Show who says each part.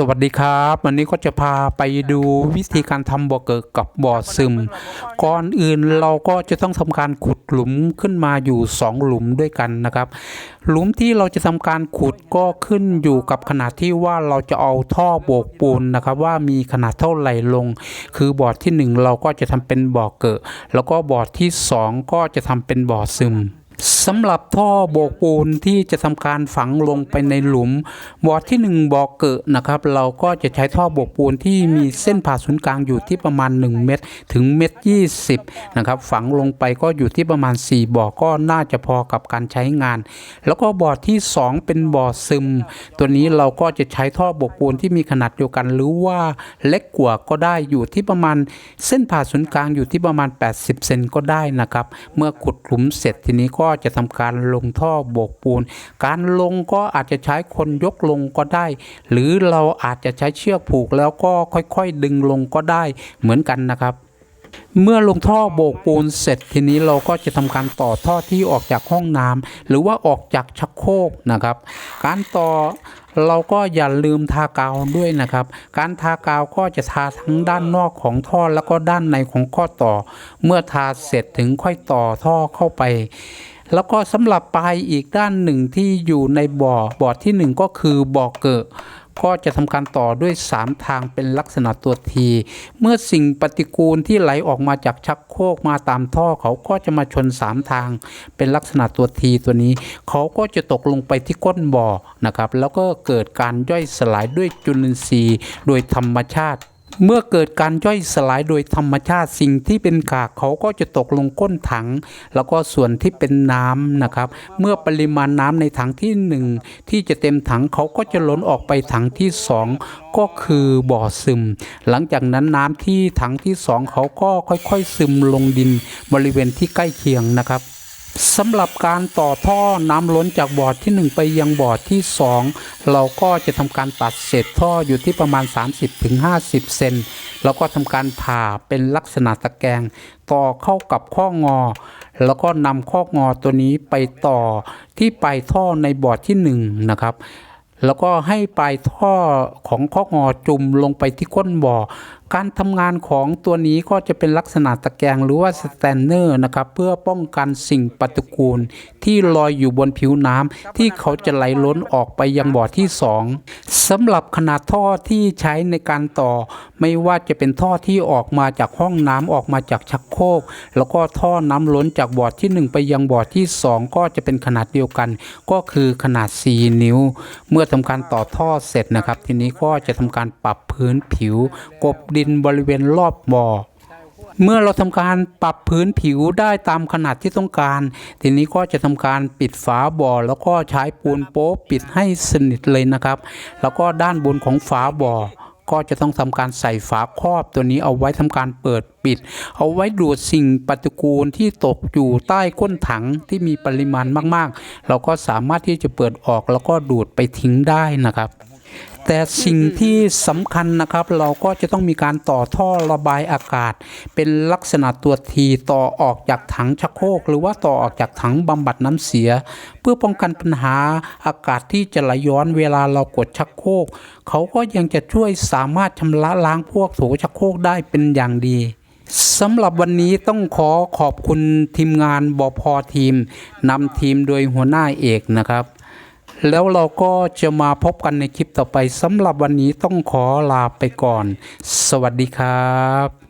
Speaker 1: สวัสดีครับ วันนี้ก็จะพาไปดูวิธีการทำบ่อเกิดกับบ่อซึม ก่อนอื่นเราก็จะต้องทำการขุดหลุมขึ้นมาอยู่ 2 หลุมด้วยกันนะครับ หลุมที่เราจะทำการขุดก็ขึ้นอยู่กับขนาดที่ว่าเราจะเอาท่อโบกปูนนะครับ ว่ามีขนาดเท่าไหร่ลง คือบ่อที่ 1 เราก็จะทำเป็นบ่อเกิดแล้วก็บ่อที่ 2 ก็จะทำเป็นบ่อซึม สำหรับท่อโบกปูนที่จะทำการฝังลงไปในหลุมบ่อที่1บ่อเกิดนะครับ เราก็จะใช้ท่อโบกปูนที่มีเส้นผ่าศูนย์กลางอยู่ที่ประมาณ 1 เมตร ถึงเมตร20นะครับฝังลงไปก็อยู่ที่ประมาณ 4บ่อก็น่าจะพอกับการใช้งาน แล้วก็บ่อที่ 2 เป็นบ่อซึม ตัวนี้เราก็จะใช้ท่อโบกปูนที่มีขนาดเดียวกัน หรือว่าเล็กกว่าก็ได้อยู่ที่ประมาณเส้นผ่าศูนย์กลางอยู่ที่ประมาณ 80 เซนก็ได้นะครับ เมื่อขุดหลุมเสร็จทีนี้ก็จะทำการลงท่อโบกปูน การลงก็อาจจะใช้คนยกลงก็ได้ หรือเราอาจจะใช้เชือกผูกแล้วก็ค่อยๆ ดึงลงก็ได้เหมือนกันนะครับเมื่อลงท่อโบกปูนเสร็จทีนี้เราก็จะทำการต่อท่อที่ออกจากห้องน้ำหรือว่าออกจากชักโครกนะครับ การต่อเราก็อย่าลืมทากาวด้วยนะครับ การทากาวก็จะทาทั้งด้านนอกของท่อแล้วก็ด้านในของข้อต่อ เมื่อทาเสร็จถึงค่อยต่อท่อเข้าไป แล้วก็สำหรับปลายอีกด้านหนึ่งที่อยู่ในบ่อบ่อที่หนึ่งก็คือบ่อเกิดก็จะทำการต่อด้วย 3 ทางเป็นลักษณะตัวที เมื่อสิ่งปฏิกูลที่ไหลออกมาจากชักโครกมาตามท่อเขาก็จะมาชน 3 ทาง เป็นลักษณะตัวทีตัวนี้ เขาก็จะตกลงไปที่ก้นบ่อนะครับ แล้วก็เกิดการย่อยสลายด้วยจุลินทรีย์โดยธรรมชาติ เมื่อเกิดการย่อยสลายโดยธรรมชาติสิ่งที่เป็นกากเขาก็จะตกลงก้นถัง แล้วก็ส่วนที่เป็นน้ำนะครับ เมื่อปริมาณน้ำในถังที่หนึ่งที่จะเต็มถังเขาก็จะล้นออกไปถังที่สองก็คือบ่อซึม หลังจากนั้นน้ำที่ถังที่สองเขาก็ค่อยๆ ซึมลงดินบริเวณที่ใกล้เคียงนะครับ สำหรับการต่อท่อน้ำล้นจากบ่อที่ 1 ไปยังบ่อที่ 2 เราก็จะทำการตัดเศษท่ออยู่ที่ประมาณ 30-50 เซนแล้วก็ทำการผ่าเป็นลักษณะตะแกรงต่อเข้ากับข้องอ แล้วก็นำข้องอตัวนี้ไปต่อที่ปลายท่อในบ่อที่ 1 นะครับ แล้วก็ให้ปลายท่อของข้องอจุ่มลงไปที่ก้นบ่อ การทำงานของตัวนี้ก็จะเป็นลักษณะตะแกรงหรือว่าสแตนเนอร์นะครับเพื่อป้องกันสิ่งปฏิกูล ที่ลอยอยู่บนผิวน้ำที่เขาจะไหลล้นออกไปยังบ่อที่สองสำหรับขนาดท่อที่ใช้ในการต่อ ไม่ว่าจะเป็นท่อที่ออกมาจากห้องน้ำออกมาจากชักโครกแล้วก็ท่อน้ำล้นจากบ่อที่หนึ่งไปยังบ่อที่สองก็จะเป็นขนาดเดียวกัน ก็คือขนาด 4 นิ้ว เมื่อทำการต่อท่อเสร็จนะครับ ทีนี้ก็จะทำการปรับพื้นผิวกบดนบริเวณรอบบ่อเมื่อเราทำการปรับพื้นผิวได้ตามขนาดที่ต้องการ ทีนี้ก็จะทำการปิดฝาบ่อ แล้วก็ใช้ปูนโป๊ะปิดให้สนิทเลยนะครับ แล้วก็ด้านบนของฝาบ่อ ก็จะต้องทำการใส่ฝาครอบตัวนี้เอาไว้ทำการเปิดปิด เอาไว้ดูดสิ่งปฏิกูลที่ตกอยู่ใต้ก้นถังที่มีปริมาณมากๆ เราก็สามารถที่จะเปิดออกแล้วก็ดูดไปทิ้งได้นะครับ แต่สิ่งที่สำคัญนะครับ เราก็จะต้องมีการต่อท่อระบายอากาศ เป็นลักษณะตัวทีต่อออกจากถังชักโครกหรือว่าต่อออกจากถังบำบัดน้ำเสีย เพื่อป้องกันปัญหาอากาศที่จะไหลย้อนเวลาเรากดชักโครกเขาก็ยังจะช่วยสามารถชำระล้างพวกโถชักโครกได้เป็นอย่างดีสำหรับวันนี้ต้องขอขอบคุณทีมงานบอพอทีมนำทีมโดยหัวหน้าเอกนะครับ แล้วเราก็จะมาพบกันในคลิปต่อไปสำหรับวันนี้ต้องขอลาไปก่อน สวัสดีครับ